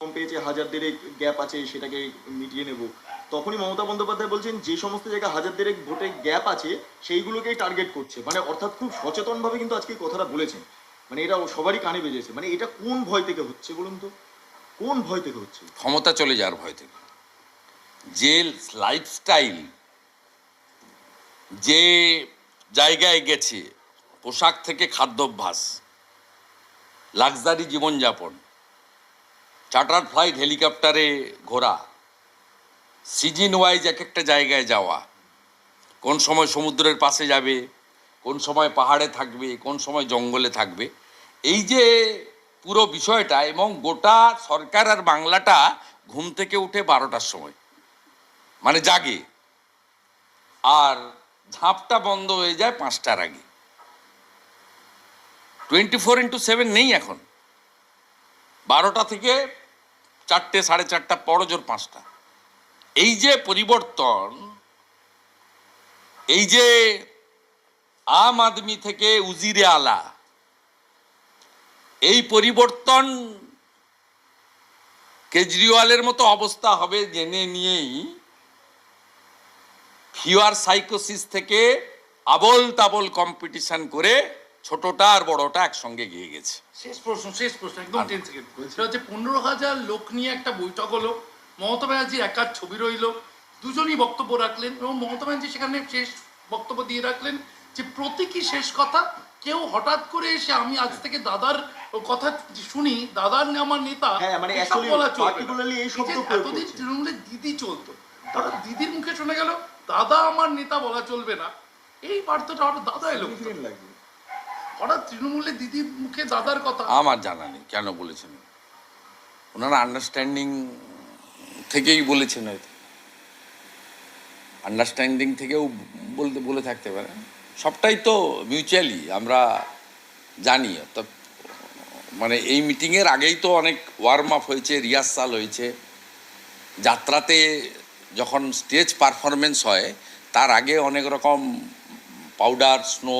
কম পেয়েছে, হাজার দেড়েক গ্যাপ আছে, সেটাকে মিটিয়ে নেব। তখনই মমতা বন্দ্যোপাধ্যায় বলছেন, যে সমস্ত জায়গায় হাজার দেড়েক ভোটে গ্যাপ আছে, সেইগুলোকেই টার্গেট করছে। মানে অর্থাৎ খুব সচেতনভাবে কিন্তু আজকে কথাটা বলেছেন। মানে এটা সবারই কানে বেজেছে। মানে এটা কোন ভয় থেকে হচ্ছে বলুন তো? কোন ভয় থেকে হচ্ছে? ক্ষমতা চলে যাওয়ার ভয় থেকে। যে লাইফস্টাইল যে জায়গায় গেছে, পোশাক থেকে খাদ্যাভ্যাস লাক্সারি জীবনযাপন চার্টার ফ্লাইট হেলিকপ্টারে ঘোরা। সিজন ওয়াইজ এক একটা জায়গায় যাওয়া। কোন সময় সমুদ্রের পাশে যাবে, কোন সময় পাহাড়ে থাকবে, কোন সময় জঙ্গলে থাকবে। এই যে পুরো বিষয়টা এবং গোটা সরকার আর বাংলাটা ঘুম থেকে উঠে বারোটার সময় মানে জাগে। আর ঝাঁপটা বন্ধ হয়ে যায় পাঁচটার আগে। টোয়েন্টি ফোর ইন্টু সেভেন নেই এখন। বারোটা থেকে চারটে, সাড়ে চারটা, পরজোর পাঁচটা। এই যে পরিবর্তন, এই যে আম আদমি থেকে উজিরে আলা, এই পরিবর্তন কেজরিওয়ালের মতো অবস্থা হবে জেনে নিয়েই ফিওয়ার সাইকোসিস থেকে আবল তাবল কম্পিটিশন করে ছোটটা আর বড়টা একসঙ্গে গিয়ে গেছে। শেষ প্রশ্ন শেষ প্রশ্ন একদম টেন সেকেন্ড সেটা হচ্ছে পনেরো হাজার লোক নিয়ে একটা বৈঠক হলো। মমতা ব্যানার্জি একার ছবি রইল। দুজনই বক্তব্য রাখলেন এবং মমতা ব্যানার্জি সেখানে শেষ বক্তব্য দিয়ে রাখলেন যে প্রতীকী শেষ কথা কেউ হঠাৎ করে এসে আমি আজ থেকে দাদার কথা শুনি দাদার আমার নেতা হ্যাঁ, মানে এতদিন করছে। তৃণমূলে দিদি চলতো তারপর দিদির মুখে শোনা গেল দাদা আমার নেতা বলা চলবে না। এই বার্তাটা হঠাৎ দাদা এলো লাগবে। হঠাৎ তৃণমূলে দিদির মুখে দাদার কথা? আমার জানা নেই, কেন বলেছেন? ওনারা আন্ডারস্ট্যান্ডিং থেকেই বলেছেন হয়তো। আন্ডারস্ট্যান্ডিং থেকেও বলতে, বলে থাকতে পারে। সবটাই তো মিউচুয়ালি আমরা জানি। তো মানে এই মিটিংয়ের আগেই তো অনেক ওয়ার্ম আপ হয়েছে রিহার্সাল হয়েছে। যাত্রাতে যখন স্টেজ পারফরমেন্স হয়, তার আগে অনেক রকম পাউডার স্নো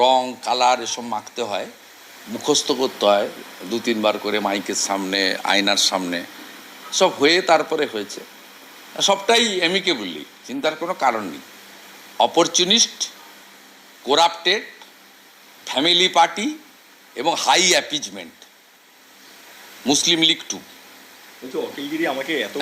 রং, কালার এসব মাখতে হয়, মুখস্থ করতে হয়, দু তিনবার করে মাইকের সামনে, আয়নার সামনে। সব হয়ে তারপরে হয়েছে। সবটাই অ্যামিকেবলি চিন্তার কোনো কারণ নেই। অপরচুনিস্ট কোরাপ্টেড ফ্যামিলি পার্টি এবং high appeasement Muslim League to বলছি, অখিলগিরি আমাকে এত